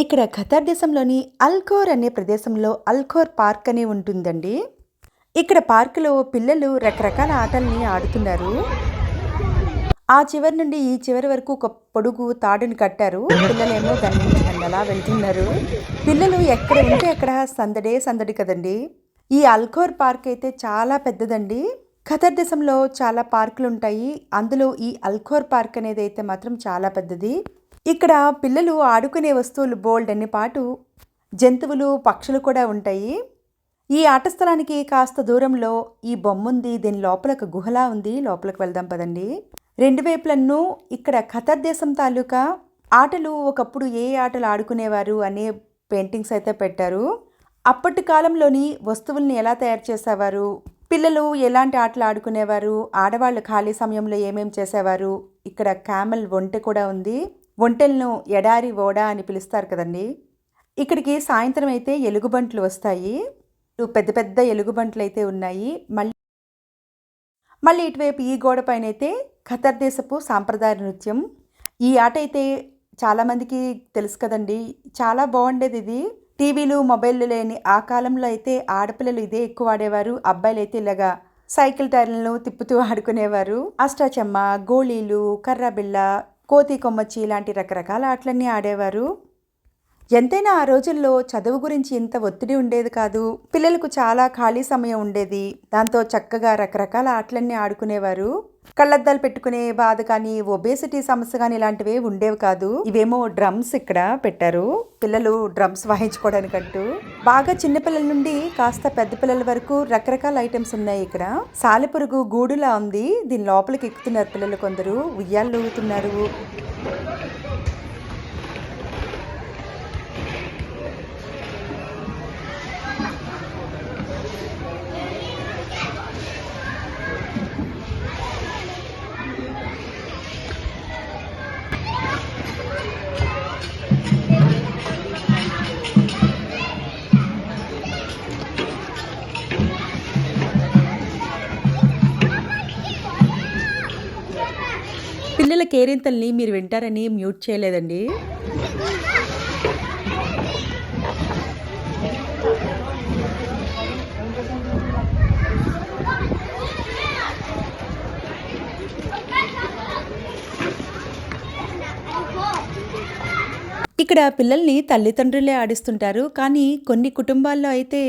ఇక్కడ ఖతార్ దేశంలోని అల్కోర్ అనే ప్రదేశంలో అల్కోర్ పార్క్ అని ఉంటుందండి. ఇక్కడ పార్కులో పిల్లలు రకరకాల ఆటల్ని ఆడుతున్నారు. ఆ చివరి నుండి ఈ చివరి వరకు ఒక పొడుగు తాడుని కట్టారు. పిల్లలేమో దాని నుంచి అలా వెళ్తున్నారు. పిల్లలు ఎక్కడ ఉంటే అక్కడ సందడే సందడి కదండి. ఈ అల్కోర్ పార్క్ అయితే చాలా పెద్దదండి. ఖతర్ దేశంలో చాలా పార్కులు ఉంటాయి. అందులో ఈ అల్ఖోర్ పార్క్ అనేది అయితే మాత్రం చాలా పెద్దది. ఇక్కడ పిల్లలు ఆడుకునే వస్తువులు బోల్డ్ అనే పాటు జంతువులు పక్షులు కూడా ఉంటాయి. ఈ ఆట స్థలానికి కాస్త దూరంలో ఈ బొమ్మ ఉంది. దీని లోపల ఒక గుహలా ఉంది. లోపలికి వెళ్దాం పదండి. రెండు వైపులన్నూ ఇక్కడ ఖతర్ దేశం తాలూకా ఆటలు. ఒకప్పుడు ఏ ఆటలు ఆడుకునేవారు అనే పెయింటింగ్స్ అయితే పెట్టారు. అప్పటి కాలంలోని వస్తువుల్ని ఎలా తయారు చేసేవారు? పిల్లలు ఎలాంటి ఆటలు ఆడుకునేవారు? ఆడవాళ్ళు ఖాళీ సమయంలో ఏమేమి చేసేవారు? ఇక్కడ క్యామెల్ ఒంటె కూడా ఉంది. ఒంటెలను ఎడారి ఓడ అని పిలుస్తారు కదండి. ఇక్కడికి సాయంత్రం అయితే ఎలుగుబంట్లు వస్తాయి. పెద్ద పెద్ద ఎలుగుబంట్లు అయితే ఉన్నాయి. మళ్ళీ మళ్ళీ ఇటువైపు ఈ గోడ పైన అయితే ఖతర్ దేశపు సాంప్రదాయ నృత్యం. ఈ ఆట అయితే చాలామందికి తెలుసు కదండి. చాలా బాగుండేది ఇది. టీవీలు మొబైల్ లేని ఆ కాలంలో అయితే ఆడపిల్లలు ఇదే ఎక్కువ ఆడేవారు. అబ్బాయిలు అయితే ఇలాగా సైకిల్ టైర్లను తిప్పుతూ ఆడుకునేవారు. అష్టాచెమ్మ గోళీలు కర్రబిళ్ళ కోతి కొమ్మచ్చి ఇలాంటి రకరకాల ఆటలన్నీ ఆడేవారు. ఎంతైనా ఆ రోజుల్లో చదువు గురించి ఇంత ఒత్తిడి ఉండేది కాదు. పిల్లలకు చాలా ఖాళీ సమయం ఉండేది. దాంతో చక్కగా రకరకాల ఆటలన్నీ ఆడుకునేవారు. కళ్ళద్దాలు పెట్టుకునే బాధ కానీ ఒబేసిటీ సమస్య కానీ ఇలాంటివి ఉండేవి కాదు. ఇవేమో డ్రమ్స్ ఇక్కడ పెట్టారు. పిల్లలు డ్రమ్స్ వాయించుకోవడానికంటూ. బాగా చిన్నపిల్లల నుండి కాస్త పెద్ద పిల్లల వరకు రకరకాల ఐటమ్స్ ఉన్నాయి ఇక్కడ. సాలెపురుగు గూడులా ఉంది. దీని లోపలికి ఎక్కుతున్నారు పిల్లలు కొందరు. ఉయ్యాలు ఊగుతున్నారు. పిల్లల కేరింతల్ని మీరు వింటారని మ్యూట్ చేయలేదండి. ఇక్కడ పిల్లల్ని తల్లిదండ్రులే ఆడిస్తుంటారు. కానీ కొన్ని కుటుంబాల్లో అయితే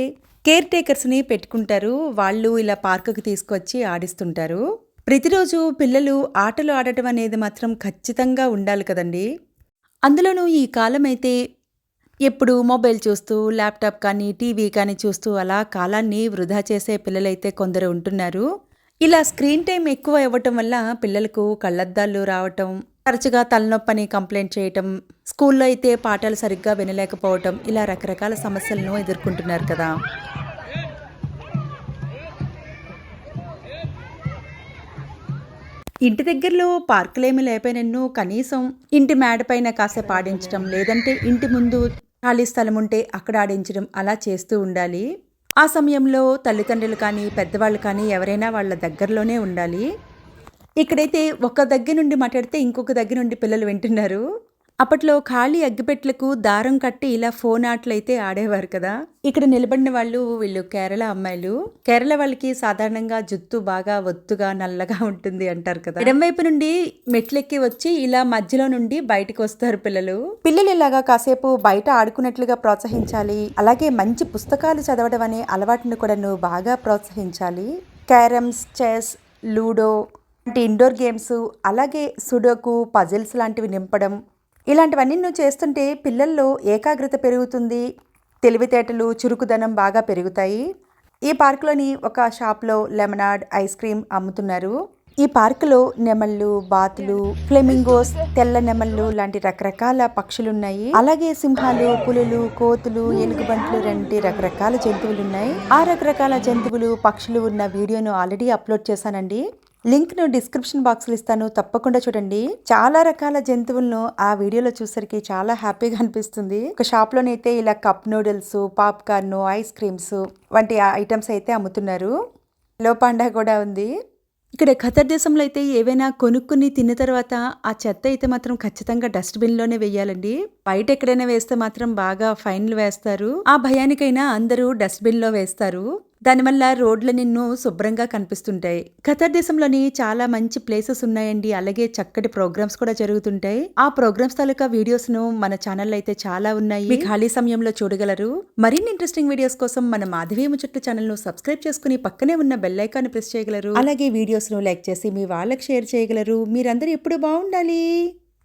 కేర్ టేకర్స్ని పెట్టుకుంటారు. వాళ్ళు ఇలా పార్కుకి తీసుకొచ్చి ఆడిస్తుంటారు. ప్రతిరోజు పిల్లలు ఆటలు ఆడటం అనేది మాత్రం ఖచ్చితంగా ఉండాలి కదండి. అందులోనూ ఈ కాలం అయితే ఎప్పుడు మొబైల్ చూస్తూ ల్యాప్టాప్ కానీ టీవీ కానీ చూస్తూ అలా కాలాన్ని వృధా చేసే పిల్లలైతే కొందరు ఉంటున్నారు. ఇలా స్క్రీన్ టైం ఎక్కువ ఇవ్వటం వల్ల పిల్లలకు కళ్ళద్దాలు రావటం తరచుగా తలనొప్పని కంప్లైంట్ చేయటం స్కూల్లో అయితే పాఠాలు సరిగ్గా వినలేకపోవటం ఇలా రకరకాల సమస్యలను ఎదుర్కొంటున్నారు కదా. ఇంటి దగ్గరలో పార్కులేమి లేకపోయినన్ను కనీసం ఇంటి మేడపైన కాసేపు ఆడించడం లేదంటే ఇంటి ముందు ఖాళీ స్థలం ఉంటే అక్కడ ఆడించడం అలా చేస్తూ ఉండాలి. ఆ సమయంలో తల్లిదండ్రులు కానీ పెద్దవాళ్ళు కానీ ఎవరైనా వాళ్ళ దగ్గరలోనే ఉండాలి. ఇక్కడైతే ఒక దగ్గర నుండి మాట్లాడితే ఇంకొక దగ్గర నుండి పిల్లలు వింటున్నారు. అప్పట్లో ఖాళీ అగ్గిపెట్లకు దారం కట్టి ఇలా ఫోన్ ఆటలైతే ఆడేవారు కదా. ఇక్కడ నిలబడిన వాళ్ళు వీళ్ళు కేరళ అమ్మాయిలు. కేరళ వాళ్ళకి సాధారణంగా జుత్తు బాగా ఒత్తుగా నల్లగా ఉంటుంది అంటారు కదా. ఎడం వైపు నుండి మెట్లెక్కి వచ్చి ఇలా మధ్యలో నుండి బయటకు వస్తారు పిల్లలు. పిల్లలు ఇలాగా కాసేపు బయట ఆడుకున్నట్లుగా ప్రోత్సహించాలి. అలాగే మంచి పుస్తకాలు చదవడం అనే అలవాటును కూడా నువ్వు బాగా ప్రోత్సహించాలి. క్యారమ్స్ చెస్ లూడో అంటే ఇండోర్ గేమ్స్ అలాగే సుడోకు పజిల్స్ లాంటివి నింపడం ఇలాంటివన్నీ నువ్వు చేస్తుంటే పిల్లల్లో ఏకాగ్రత పెరుగుతుంది తెలివితేటలు చురుకుదనం బాగా పెరుగుతాయి. ఈ పార్కులోని ఒక షాప్లో లెమనాడ్ ఐస్ క్రీమ్ అమ్ముతున్నారు. ఈ పార్కులో నెమళ్ళు బాతులు ఫ్లెమింగోస్ తెల్ల నెమళ్ళు లాంటి రకరకాల పక్షులు ఉన్నాయి అలాగే సింహాలు పులులు కోతులు ఎలుగుబంట్లు లాంటి రకరకాల జంతువులు ఉన్నాయి ఆ రకరకాల జంతువులు పక్షులు ఉన్న వీడియోను ఆల్రెడీ అప్లోడ్ చేశానండి. లింక్ను డిస్క్రిప్షన్ బాక్స్లో ఇస్తాను. తప్పకుండా చూడండి. చాలా రకాల జంతువులను ఆ వీడియోలో చూసరికి చాలా హ్యాపీగా అనిపిస్తుంది. ఒక షాప్లోనైతే ఇలా cup noodles popcorn ice creams వంటి ఐటమ్స్ అయితే అమ్ముతున్నారు. లోపాండా కూడా ఉంది. ఇక్కడ ఖతర్ దేశంలో అయితే ఏవైనా కొనుక్కుని తిన్న తర్వాత ఆ చెత్త అయితే మాత్రం ఖచ్చితంగా డస్ట్బిన్లోనే వేయాలండి. బయట ఎక్కడైనా వేస్తే మాత్రం బాగా ఫైన్లు వేస్తారు. ఆ భయానికైనా అందరూ డస్ట్బిన్లో వేస్తారు. దానివల్ల రోడ్లు నిన్ను శుభ్రంగా కనిపిస్తుంటాయి. ఖతర్ దేశంలోని చాలా మంచి ప్లేసెస్ ఉన్నాయండి. అలాగే చక్కటి ప్రోగ్రామ్స్ కూడా జరుగుతుంటాయి. ఆ ప్రోగ్రామ్స్ తాలూకా వీడియోస్ను మన ఛానల్ అయితే చాలా ఉన్నాయి. మీ ఖాళీ సమయంలో చూడగలరు. మరిన్ని ఇంట్రెస్టింగ్ వీడియోస్ కోసం మన మాధవి ముచ్చట్లు ఛానల్ను సబ్స్క్రైబ్ చేసుకుని పక్కనే ఉన్న బెల్ ఐకాన్ ప్రెస్ చేయగలరు. అలాగే వీడియోస్ను లైక్ చేసి మీ వాళ్ళకి షేర్ చేయగలరు. మీరందరూ ఎప్పుడు బాగుండాలి?